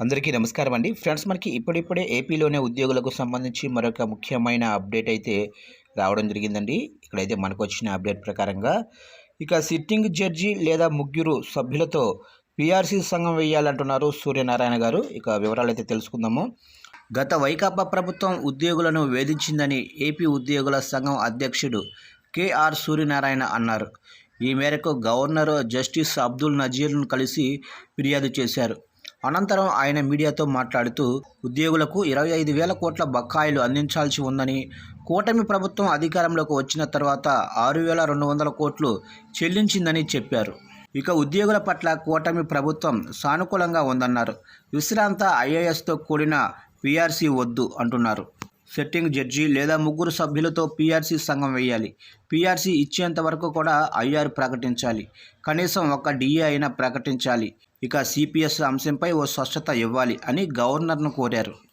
అందరికీ నమస్కారం అండి. ఫ్రెండ్స్ మనకి ఇప్పుడిప్పుడే ఏపీలోనే ఉద్యోగులకు సంబంధించి మరొక ముఖ్యమైన అప్డేట్ అయితే రావడం జరిగిందండి. ఇక్కడైతే మనకు వచ్చిన అప్డేట్ ప్రకారంగా ఇక సిట్టింగ్ జడ్జి లేదా ముగ్గురు సభ్యులతో పీఆర్సీ సంఘం వేయాలంటున్నారు సూర్యనారాయణ గారు. ఇక వివరాలు అయితే తెలుసుకుందాము. గత వైకాపా ప్రభుత్వం ఉద్యోగులను వేధించిందని ఏపీ ఉద్యోగుల సంఘం అధ్యక్షుడు కేఆర్ సూర్యనారాయణ అన్నారు. ఈ మేరకు గవర్నర్ జస్టిస్ అబ్దుల్ నజీర్ను కలిసి ఫిర్యాదు చేశారు. అనంతరం ఆయన మీడియాతో మాట్లాడుతూ ఉద్యోగులకు ఇరవై ఐదు వేల కోట్ల బకాయిలు అందించాల్సి ఉందని కూటమి ప్రభుత్వం అధికారంలోకి వచ్చిన తర్వాత ఆరు వేల రెండు వందల కోట్లు చెల్లించిందని చెప్పారు. ఇక ఉద్యోగుల పట్ల కూటమి ప్రభుత్వం సానుకూలంగా ఉందన్నారు. విశ్రాంత ఐఏఎస్తో కూడిన పీఆర్సీ వద్దు అంటున్నారు. సెట్టింగ్ జడ్జి లేదా ముగ్గురు సభ్యులతో పీఆర్సీ సంఘం వేయాలి. పీఆర్సీ ఇచ్చేంత వరకు కూడా ఐఆర్ ప్రకటించాలి. కనీసం ఒక డిఏ అయినా ప్రకటించాలి. ఇక సిపిఎస్ అంశంపై ఓ స్పష్టత ఇవ్వాలి అని గవర్నర్ను కోరారు.